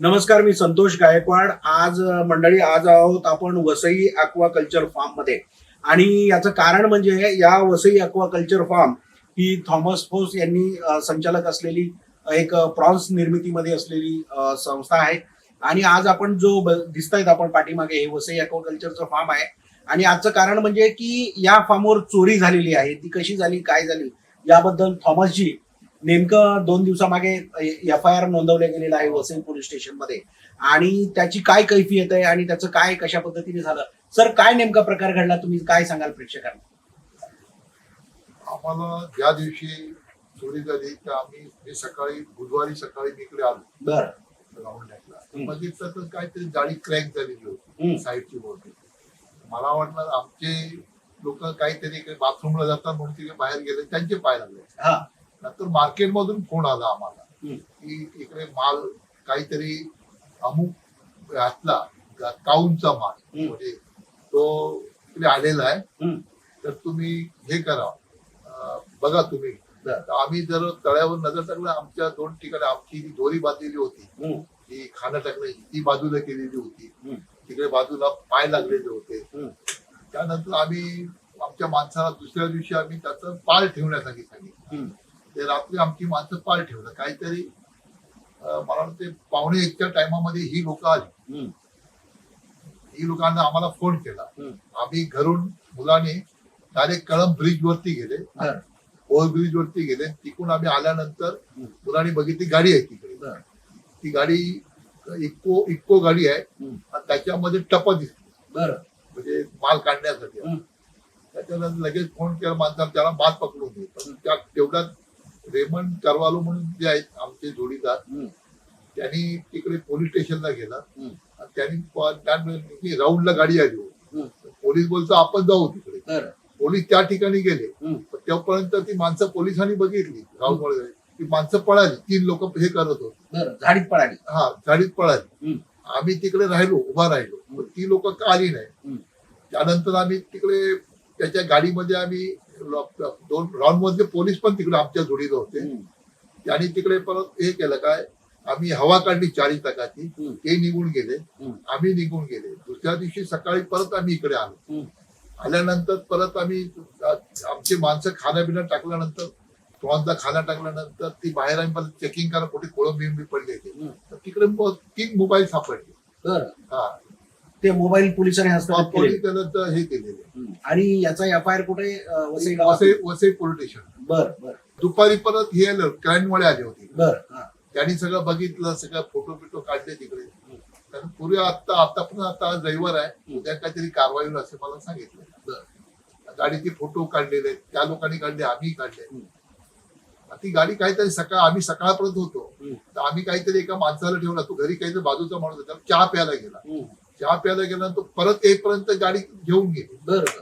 नमस्कार मी संतोष गायकवाड. आज मंडळी आज आहोत आपण वसई अक्वा कल्चर फार्ममध्ये. आणि याचं कारण म्हणजे या वसई अक्वा कल्चर फार्म ही थॉमस फोस यांनी संचालक असलेली एक प्रॉन्स निर्मितीमध्ये असलेली संस्था आहे. आणि आज आपण जो ब- दिसतायत आपण पाठीमागे हे वसई अक्वा कल्चरचं फार्म आहे. आणि आजचं कारण म्हणजे की या फार्मवर चोरी झालेली आहे. ती कशी झाली काय झाली याबद्दल थॉमसजी नेमकं दोन दिवसामागे एफ आय आर नोंदवलं गेलेलं आहे वसई पोलीस स्टेशनमध्ये. आणि त्याची काय कैफियत आहे आणि त्याचं काय कशा पद्धतीने झालं? सर काय नेमका प्रकार घडला? तुम्ही काय सांगाल प्रेक्षकांना? आम्हाला ज्या दिवशी चोरी झाली तर आम्ही मी सकाळी बुधवारी सकाळी मी इकडे आलो. बरं. राऊंड. बघितलं तर काहीतरी जाळी क्रॅक झालेली. होती साईडची बोर्ड मला वाटलं आमचे लोक काहीतरी बाथरूमला जातात म्हणून तिकडे बाहेर गेले त्यांचे पाय लागले. हा. नंतर मार्केट मधून फोन आला आम्हाला. की इकडे माल काहीतरी अमुक घातला काऊनचा माल. म्हणजे तो इकडे आलेला आहे. तर तुम्ही हे करा बघा तुम्ही आम्ही जर तळ्यावर नजर टाकलं आमच्या दोन ठिकाणी आमची जी दोरी बांधलेली होती. ती खाणं टाकण्याची ती बाजूला केलेली होती. तिकडे बाजूला पाय लागलेले होते. त्यानंतर आम्ही आमच्या माणसाला दुसऱ्या दिवशी आम्ही त्याचं पाल ठेवण्यासाठी सांगितलं. ते रात्री आमची माणसं पाल ठेवलं काहीतरी मला वाटते पावणे एकच्या टायमामध्ये ही लोक आली. ही लोकांना आम्हाला फोन केला. आम्ही घरून मुलाने डायरेक्ट कळंब ब्रिज वरती गेले बरं. ओव्हर ब्रिज वरती गेले तिकडून आम्ही आल्यानंतर. मुलांनी बघितली गाडी आहे तिकडे. ती गाडी इको इको गाडी आहे त्याच्यामध्ये टप दिसली म्हणजे माल काढण्यासाठी. त्याच्यानंतर लगेच फोन केला माणसाला त्याला माल पकडून पण त्या तेवढ्यात रेमंड करवालो म्हणून जे आहेत आमचे जोडीदार. त्यांनी तिकडे पोलीस स्टेशनला गेला. आणि त्यांनी राऊंडला गाडी आली हम्म. पोलीस बोलतो आपण जाऊ तिकडे. पोलीस त्या ठिकाणी गेले. तेव्हापर्यंत ती माणसं पोलिसांनी बघितली राऊंड ती माणसं पळाली तीन लोक हे करत होते. झाडीत पळाली. हा गाडीत पळाली. आम्ही तिकडे राहिलो उभा राहिलो. ती लोक का आली नाही. त्यानंतर आम्ही तिकडे त्याच्या गाडीमध्ये आम्ही दोन राऊंड मधले पोलीस पण तिकडे आमच्या जोडीला होते. त्यांनी तिकडे परत हे केलं काय आम्ही हवा काढली चारी चाकाची हम्म. ते निघून गेले. आम्ही निघून गेले दुसऱ्या दिवशी सकाळी परत आम्ही इकडे आलो. आल्यानंतर परत आम्ही आमची माणसं खाण्या पिण्या टाकल्यानंतर प्रॉन्सला खाना टाकल्यानंतर ती बाहेर आम्ही परत चेकिंग करा कुठे कोळंबी पडले ते हम्म. तर तिकडे तीन मोबाईल सापडले हा ते मोबाईल पोलिसांनी हस्तगत केले. त्यानंतर हे केलेले. आणि याचा एफ आय आर कुठे अ, वसई गावात? Vasai Vasai police station. बर बर. दुपारी परत हे आलं क्राईमवाले आले होते. बर हा. त्यांनी सगळं बघितलं सगळं फोटो बिटो काढले तिकडे. कारण पूर्वी आता आता पण आता आज रविवार आहे. उद्या काहीतरी कारवाई होईल असं मला सांगितलं. बर. गाडीचे फोटो काढलेले आहेत. त्या लोकांनी काढले आम्ही काढले. ती गाडी काहीतरी सकाळ आम्ही सकाळपर्यंत होतो. हम्म. तर आम्ही काहीतरी एका माणसाला ठेवला. तो घरी काहीतरी बाजूचा माणूस होता. चहा प्यायला गेला. हम्म. चहा प्यायला गेला तो परत येईपर्यंत गाडी घेऊन गेली. बर बर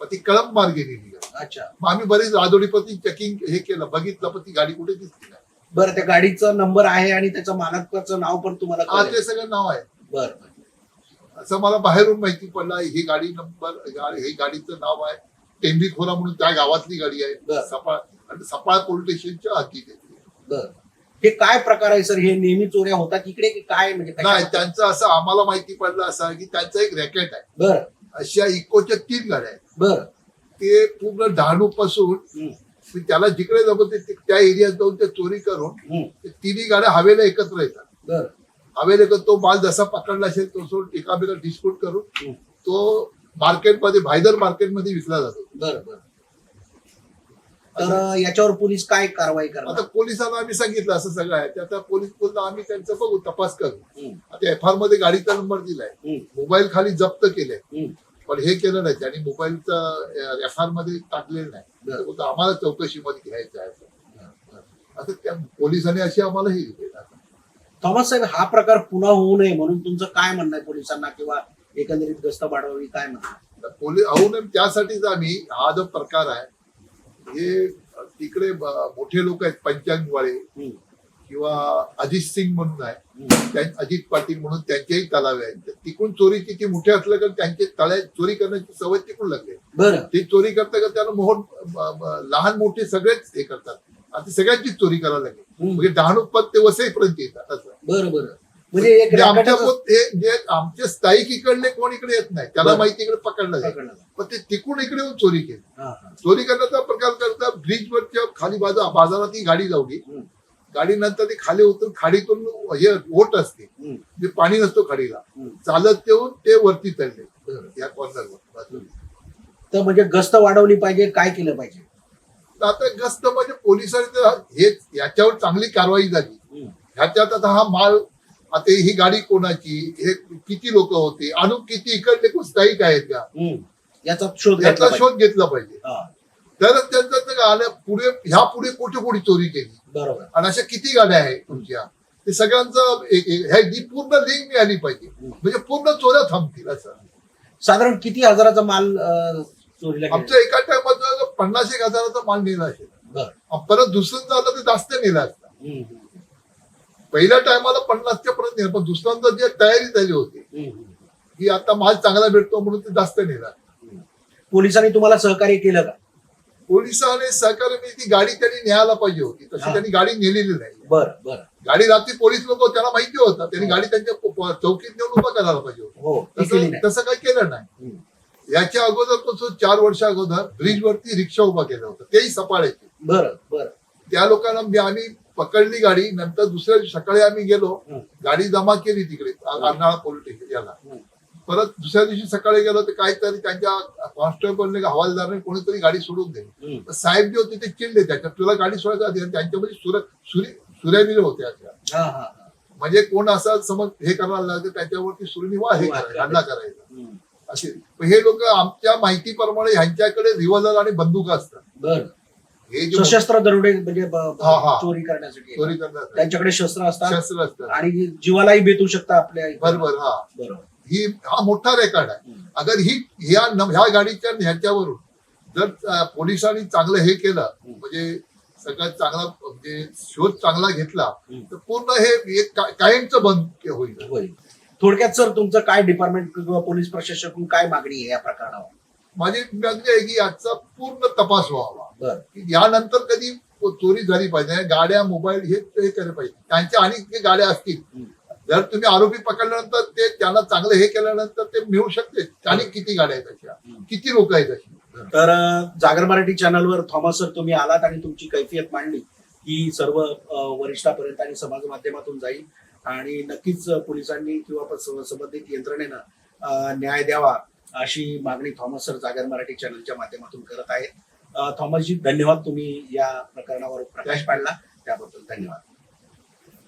मग ती कळंब मार्गे गाडी. अच्छा. मग आम्ही बरेच राजोडीपती चेकिंग हे केलं. बघितलं पण ती गाडी कुठे दिसली नाही. बरं त्या गाडीचा नंबर आहे आणि त्याचं मालकाचं नाव पण तुम्हाला हा कळेल. ते सगळं नाव आहे. बर. बर असं मला बाहेरून माहिती पडलं ही गाडी नंबर गा- हे गाडीचं नाव आहे. टेंबीखोरा म्हणून त्या गावातली गाडी आहे. बरं. सपाळ आणि सपाळ पोलीस स्टेशनच्या हद्दीत येते बर. हे काय प्रकार आहे सर? हे नेहमी चोऱ्या होतात इकडे की काय? म्हणजे नाही कशा- त्यांचं असं आम्हाला माहिती पडलं असं की त्यांचं एक रॅकेट आहे. बर. अशा इकोच्या तीन गाड्या आहेत. बर. ते पूर्ण डहाणू पासून हम्म. त्याला जिकडे जमत ते- ते- त्या एरियात जाऊन ते चोरी करून हम्म. ते तिन्ही गाड्या हवेला एकत्र येतात. बर. हवेला एकत्र तो माल जसा पकडला असेल तो सोड एकामेका डिस्प्यूट करून हम्म. तो मार्केटमध्ये भायदर मार्केटमध्ये विकला जातो. बर बर. तर याच्यावर पोलीस काय कारवाई आता करणार पोलिसांना आम्ही सांगितलं असं सगळं आहे ते आता पोलीस बोलतो आम्ही त्यांचं बघू तपास करू. आता एफ आरमध्ये गाडीचा नंबर दिलाय. मोबाईल खाली जप्त केले. पण हे केलं नाही त्यांनी मोबाईलचं एफ आरमध्ये टाकलेलं नाही आम्हाला चौकशीमध्ये घ्यायचं आहे असं. आता त्या पोलिसांनी अशी आम्हाला हे. थॉमस साहेब हा प्रकार पुन्हा होऊ नये म्हणून तुमचं काय म्हणणं आहे पोलिसांना किंवा एकंदरीत गस्त वाढवावी काय म्हणणं? पोलीस अहो नाही त्यासाठीच आम्ही हा जो प्रकार आहे हे तिकडे मोठे लोक आहेत पंचांगवाळे. किंवा अजित सिंग म्हणून आहे. अजित पाटील म्हणून त्यांचेही तलावे आहेत. तर तिकडून चोरी किती मोठे असलं तर त्यांचे तळ्या चोरी करण्याची सवय तिकडून लागते बरं. ते चोरी करता करता त्याला मोहन लहान मोठे सगळेच हे करतात. आता सगळ्यांचीच चोरी करायला लागेल. म्हणजे डहाणू पद ते वसईपर्यंत येतात असं. बरं बरं. म्हणजे एक म्हणजे हे जे आमचे स्थायिक इकडले कोण इकडे येत नाही त्याला. माहिती इकडे पकडलं जाईल. पण ते तिकून इकडे येऊन चोरी केली. चोरी करण्याचा प्रकार करता ब्रिजवरच्या खाली बाजू बाजारात ही गाडी लावली. गाडी नंतर ती खाली उतरून खाडीतून हे ओट असते हम्म. जे पाणी नसतो खाडीला. चालत येऊन ते वरती चढले. या कॉर्नरवर. तर म्हणजे गस्त वाढवली पाहिजे काय केलं पाहिजे आता गस्त म्हणजे पोलिसांनी तर हे याच्यावर चांगली कारवाई झाली. ह्याच्यात आता हा माल आता ही गाडी कोणाची? हे किती लोक होते? अनु किती इकडले कोण स्थायिक आहेत का. याचा शोध घेतला याचा पाहिजे. शोध घेतला पाहिजे. तरच त्यांचं पुढे ह्या पुढे कुठे कुठे चोरी केली? बरोबर. आणि अशा किती गाड्या आहेत तुमच्या? ते सगळ्यांचं ह्या- ही पूर्ण लिंक मिळाली पाहिजे. म्हणजे पूर्ण चोऱ्या थांबतील असं. साधारण किती हजाराचा माल चोरीला? आमच्या एका टायमात पन्नास एक हजाराचा माल नेला असेल. परत दुसरं झालं तर जास्त नेला असता. पहिल्या टायमाला पन्नासच्या पर्यंत नेलं पण दुसऱ्यांदा जे तयारी झाली होती. की आता माल चांगला भेटतो म्हणून ते जास्त नेला पोलिसांनी तुम्हाला सहकार्य केलं का? पोलिसांनी सहकार्याने ती गाडी त्यांनी न्यायला पाहिजे होती. तशी. त्यांनी गाडी नेलेली नाही. बर बर. गाडी रात्री पोलीस लोक त्यांना माहिती होतं त्यांनी गाडी त्यांच्या चौकीत नेऊन उभा करायला पाहिजे होती. हो ती तसं काही केलं नाही. याच्या अगोदरपासून चार वर्ष अगोदर ब्रिजवरती रिक्षा उभा केला होता. तेही सपाळ्याचे बरं बरं. त्या लोकांना आम्ही पकडली गाडी नंतर दुसऱ्या दिवशी सकाळी आम्ही गेलो. गाडी जमा केली तिकडे अर्नाळा पोलीस याला. परत दुसऱ्या दिवशी सकाळी गेलो तर काहीतरी त्यांच्या कॉन्स्टेबलने हवालदारने कोणीतरी गाडी सोडून दिली हम्म. तर साहेब जे होते ते चिडले त्याच्यात तुला गाडी सोडायची त्यांच्यामध्ये सुर सुरी सुऱ्याबिरे होते अशा. म्हणजे कोण असा समज हे करायला लागले त्याच्यावरती सुरीनी वा हे हल्ला करायचा. असे हे लोक आमच्या माहितीप्रमाणे ह्यांच्याकडे रिव्हॉल्वर आणि बंदूक असतात हे जे सशस्त्र दरोडे म्हणजे ब- ब- हा, हा. चोरी करण्यासाठी चोरी करतात त्यांच्याकडे शस्त्र असतात शस्त्र असतात आणि जीवालाही बेतू शकता आपल्या इथे. बरोबर हा बरोबर ही हा मोठा रेकॉर्ड आहे हम्म. अगर ही ह्या ह्या गाडीच्या ह्याच्यावरून जर अं, पोलिसांनी चांगलं हे केलं हम्म. म्हणजे सगळ्यात चांगला म्हणजे शोध चांगला घेतला हम्म. तर पूर्ण हे एक का- कायमचं बंद होईल थोडक्यात सर तुमचं काय डिपार्टमेंट किंवा पोलीस प्रशासकडून काय मागणी आहे या प्रकरणावर माझी मागणी आहे की याचा पूर्ण तपास व्हावा की यानंतर कधी चोरी झाली पाहिजे गाड्या मोबाईल हे हे केलं पाहिजे. त्यांच्या आणि गाड्या असतील. जर तुम्ही आरोपी पकडल्यानंतर ते त्यांना चांगलं हे केल्यानंतर ते मिळू शकते. आणि किती गाड्या आहेत अशा. किती लोक आहेत अशी? तर जागर मराठी चॅनलवर थॉमस सर तुम्ही आलात आणि तुमची कैफियत मांडली. ही सर्व वरिष्ठापर्यंत आणि समाज माध्यमातून जाईल. आणि नक्कीच पोलिसांनी किंवा संबंधित यंत्रणेनं न्याय द्यावा अशी मागणी थॉमस सर जागर मराठी चॅनलच्या माध्यमातून करत आहेत. थॉमसजी धन्यवाद तुम्ही या प्रकरणावर प्रकाश पाडला. त्याबद्दल धन्यवाद.